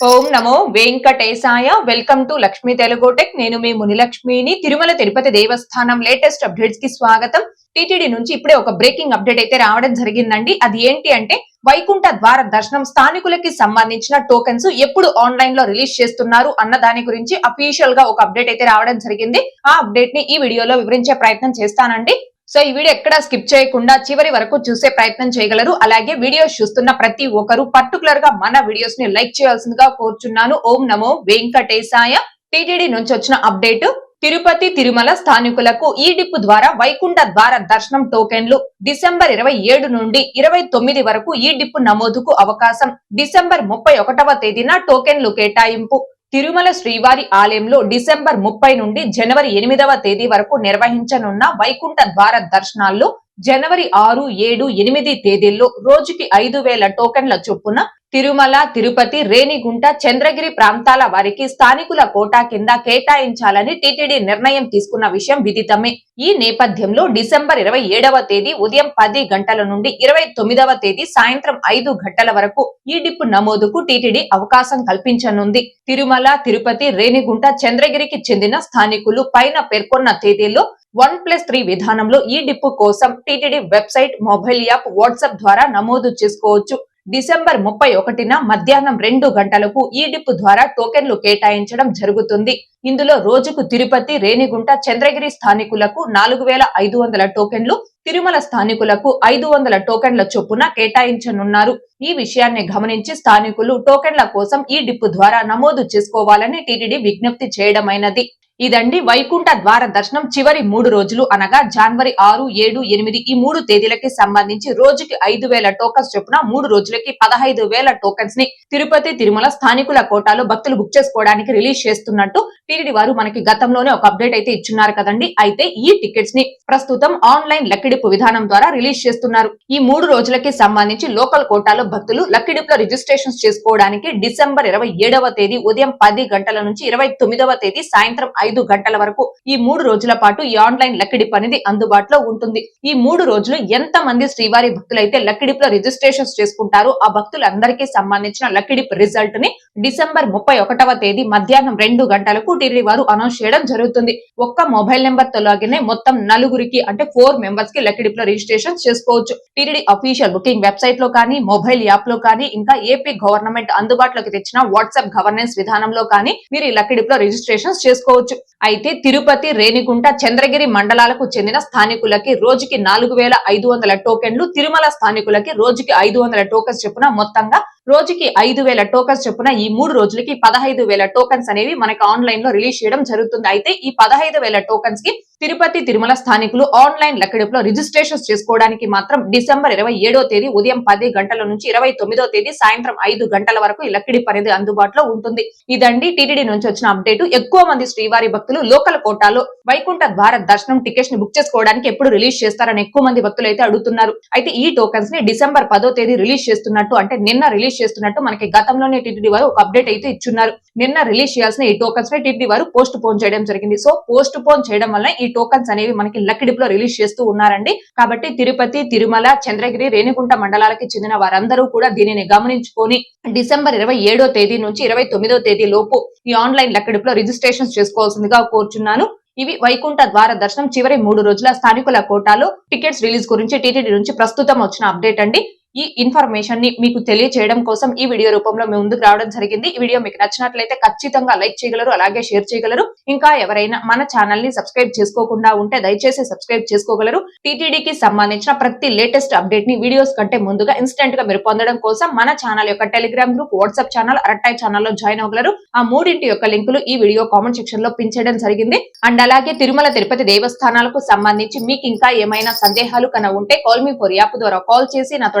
ఓం నమో వెంకటేశాయ. Welcome to Lakshmi Telugu tech. నేను మీ మునిలక్ష్మిని. తిరుమల తిరుపతి దేవస్థానం లేటెస్ట్ అప్డేట్స్కి స్వాగతం. టీటీడీ నుంచి ఇప్పుడే ఒక బ్రేకింగ్ అప్డేట్ అయితే రావడం జరిగిందండి. అది ఏంటి అంటే వైకుంఠ ద్వార దర్శనం స్థానికులకి సంబంధించిన టోకెన్స్ ఎప్పుడు ఆన్లైన్లో రిలీజ్ చేస్తున్నారు అన్న దాని గురించి అఫీషియల్గా ఒక అప్డేట్ అయితే రావడం జరిగింది. ఆ అప్డేట్ని ఈ వీడియోలో వివరించే ప్రయత్నం చేస్తానండి. సో ఈ వీడియో ఎక్కడా స్కిప్ చేయకుండా చివరి వరకు చూసే ప్రయత్నం చేయగలరు. అలాగే వీడియోస్ చూస్తున్న ప్రతి ఒక్కరు పర్టికులర్గా మన వీడియోస్ని లైక్ చేయాల్సిందిగా కోరుచున్నాను. ఓం నమో వెంకటేశాయ. టీటీడీ నుంచి వచ్చిన అప్డేట్. తిరుపతి తిరుమల స్థానికులకు ఈ డిప్ ద్వారా వైకుంఠ ద్వార దర్శనం టోకెన్లు డిసెంబర్ ఇరవై ఏడు నుండి ఇరవై తొమ్మిది వరకు ఈ డిప్ నమోదుకు అవకాశం. డిసెంబర్ ముప్పై ఒకటవ తేదీన టోకెన్లు కేటాయింపు. తిరుమల శ్రీవారి ఆలయంలో డిసెంబర్ ముప్పై నుండి జనవరి ఎనిమిదవ తేదీ వరకు నిర్వహించనున్న వైకుంఠ ద్వార దర్శనాల్లో జనవరి ఆరు ఏడు ఎనిమిది తేదీల్లో రోజుకి ఐదు వేల టోకెన్ల చొప్పున తిరుమల తిరుపతి రేణిగుంట చంద్రగిరి ప్రాంతాల వారికి స్థానికుల కోటా కింద కేటాయించాలని టీటీడీ నిర్ణయం తీసుకున్న విషయం విదితమే. ఈ నేపథ్యంలో డిసెంబర్ ఇరవై ఏడవ తేదీ ఉదయం పది గంటల నుండి ఇరవై తొమ్మిదవ తేదీ సాయంత్రం ఐదు గంటల వరకు ఈ డిప్ నమోదుకు టీటీడీ అవకాశం కల్పించనుంది. తిరుమల తిరుపతి రేణిగుంట చంద్రగిరికి చెందిన స్థానికులు పైన పేర్కొన్న తేదీల్లో వన్ ప్లస్ త్రీ విధానంలో ఈ డిప్ కోసం TTD website mobile app WhatsApp ద్వారా నమోదు చేసుకోవచ్చు. డిసెంబర్ ముప్పై ఒకటిన మధ్యాహ్నం రెండు గంటలకు ఈ డిప్ ద్వారా టోకెన్లు కేటాయించడం జరుగుతుంది. ఇందులో రోజుకు తిరుపతి రేణిగుంట చంద్రగిరి స్థానికులకు నాలుగు వేల ఐదు వందల టోకెన్లు తిరుమల స్థానికులకు ఐదు వందల టోకెన్ల చొప్పున కేటాయించనున్నారు. ఈ విషయాన్ని గమనించి స్థానికులు టోకెన్ల కోసం ఈ డిప్ ద్వారా నమోదు చేసుకోవాలని టీటీడీ విజ్ఞప్తి చేయడమైనది. ఇదండి వైకుంఠ ద్వార దర్శనం చివరి మూడు రోజులు అనగా జనవరి ఆరు ఏడు ఎనిమిది ఈ మూడు తేదీలకి సంబంధించి రోజుకి ఐదు వేల టోకన్స్ చొప్పున మూడు రోజులకి పదహైదు వేల టోకన్స్ని తిరుపతి తిరుమల స్థానికుల కోటాలో భక్తులు బుక్ చేసుకోవడానికి రిలీజ్ చేస్తున్నట్టు టీడీ వారు మనకి గతంలోనే ఒక అప్డేట్ అయితే ఇచ్చున్నారు కదండి. అయితే ఈ టికెట్స్ని ప్రస్తుతం ఆన్లైన్ లక్కిడిపు విధానం ద్వారా రిలీజ్ చేస్తున్నారు. ఈ మూడు రోజులకి సంబంధించి లోకల్ కోటాలో భక్తులు లక్కిడిపులో రిజిస్ట్రేషన్స్ చేసుకోవడానికి డిసెంబర్ ఇరవై ఏడవ తేదీ ఉదయం పది గంటల నుంచి ఇరవై తొమ్మిదవ తేదీ సాయంత్రం ఐదు గంటల వరకు ఈ మూడు రోజుల పాటు ఈ ఆన్లైన్ లక్కిడిప్ అనేది అందుబాటులో ఉంటుంది. ఈ మూడు రోజులు ఎంత మంది శ్రీవారి భక్తులైతే లక్కిడిప్లో రిజిస్ట్రేషన్స్ చేసుకుంటారో ఆ భక్తులందరికీ సంబంధించిన లక్కిడిప్ రిజల్ట్ని డిసెంబర్ ముప్పై ఒకటవ తేదీ మధ్యాహ్నం రెండు గంటలకు టీడీ వారు అనౌన్స్ చేయడం జరుగుతుంది. ఒక్క మొబైల్ నెంబర్తో లాగినే మొత్తం నలుగురికి అంటే ఫోర్ మెంబర్స్కి లక్కిడిప్లో రిజిస్ట్రేషన్ చేసుకోవచ్చు. టీడీ అఫీషియల్ బుకింగ్ వెబ్సైట్లో కానీ మొబైల్ యాప్లో కానీ ఇంకా ఏపీ గవర్నమెంట్ అందుబాటులోకి తెచ్చిన వాట్సాప్ గవర్నెన్స్ విధానంలో కానీ మీరు ఈ లక్కిడిప్లో రిజిస్ట్రేషన్స్ చేసుకోవచ్చు. అయితే తిరుపతి రేణిగుంట చంద్రగిరి మండలాలకు చెందిన స్థానికులకి రోజుకి నాలుగు వేల ఐదు వందల టోకెన్లు తిరుమల స్థానికులకి రోజుకి ఐదు వందల టోకెన్స్ చొప్పున మొత్తంగా రోజుకి ఐదు వేల టోకన్స్ చొప్పున ఈ మూడు రోజులకి పదహైదు వేల టోకన్స్ అనేవి మనకి ఆన్లైన్లో రిలీజ్ చేయడం జరుగుతుంది. అయితే ఈ పదహైదు వేల టోకన్స్కి తిరుపతి తిరుమల స్థానికులు ఆన్లైన్ లెక్కడిపులో రిజిస్ట్రేషన్స్ చేసుకోవడానికి మాత్రం డిసెంబర్ ఇరవై ఏడో తేదీ ఉదయం పది గంటల నుంచి ఇరవై తొమ్మిదో తేదీ సాయంత్రం ఐదు గంటల వరకు ఈ లక్కడి అనేది అందుబాటులో ఉంటుంది. ఇదండి టీటీడీ నుంచి వచ్చిన అప్డేట్. ఎక్కువ మంది శ్రీవారి భక్తులు లోకల్ కోటాలో వైకుంఠ ద్వార దర్శనం టికెట్స్ని బుక్ చేసుకోవడానికి ఎప్పుడు రిలీజ్ చేస్తారని ఎక్కువ మంది భక్తులు అయితే అడుగుతున్నారు. అయితే ఈ టోకన్స్ని డిసెంబర్ పదో తేదీ రిలీజ్ చేస్తున్నట్టు అంటే నిన్న రిలీజ్ చేస్తున్నట్టు మనకి గతంలోనే టిటిడి వారు ఒక అప్డేట్ అయితే ఇచ్చున్నారు. నిన్న రిలీజ్ చేయాల్సిన ఈ టోకన్స్ని టిటిడి వారు పోస్ట్ పోన్ చేయడం జరిగింది. సో పోస్ట్ పోన్ చేయడం వల్ల ఈ టోకన్స్ అనేవి మనకి లక్కిడిప్లో రిలీజ్ చేస్తూ ఉన్నారండి. కాబట్టి తిరుపతి తిరుమల చంద్రగిరి రేణిగుంట మండలాలకి చెందిన వారందరూ కూడా దీనిని గమనించుకొని డిసెంబర్ ఇరవై ఏడో తేదీ నుంచి ఇరవై తొమ్మిదో తేదీ లోపు ఈ ఆన్లైన్ లక్కిడిప్లో రిజిస్ట్రేషన్ చేసుకోవాల్సిందిగా కోరుచున్నాను. ఇవి వైకుంఠ ద్వార దర్శనం చివరి మూడు రోజుల స్థానికుల కోటాలో టికెట్స్ రిలీజ్ గురించి టీటీడీ నుంచి ప్రస్తుతం వచ్చిన అప్డేట్ అండి. ఈ ఇన్ఫర్మేషన్ని మీకు తెలియచేయడం కోసం ఈ వీడియో రూపంలో మేము ముందుకు రావడం జరిగింది. ఈ వీడియో మీకు నచ్చినట్లయితే ఖచ్చితంగా లైక్ చేయగలరు అలాగే షేర్ చేయగలరు. ఇంకా ఎవరైనా మన ఛానల్ని సబ్స్క్రైబ్ చేసుకోకుండా ఉంటే దయచేసి సబ్స్క్రైబ్ చేసుకోగలరు. టీటీడీకి సంబంధించిన ప్రతి లేటెస్ట్ అప్డేట్ని వీడియోస్ కంటే ముందుగా ఇన్స్టెంట్గా మీరు పొందడం కోసం మన ఛానల్ యొక్క Telegram group WhatsApp channel Arattai ఛానల్లో జాయిన్ అవ్వగలరు. ఆ మూడింటి యొక్క లింకులు ఈ వీడియో కామెంట్ సెక్షన్లో పిన్ చేయడం జరిగింది. అండ్ అలాగే తిరుమల తిరుపతి దేవస్థానాలకు సంబంధించి మీకు ఇంకా ఏమైనా సందేహాలు కన ఉంటే కాల్ మీ ఫోర్ యాప్ ద్వారా కాల్ చేసి నాతో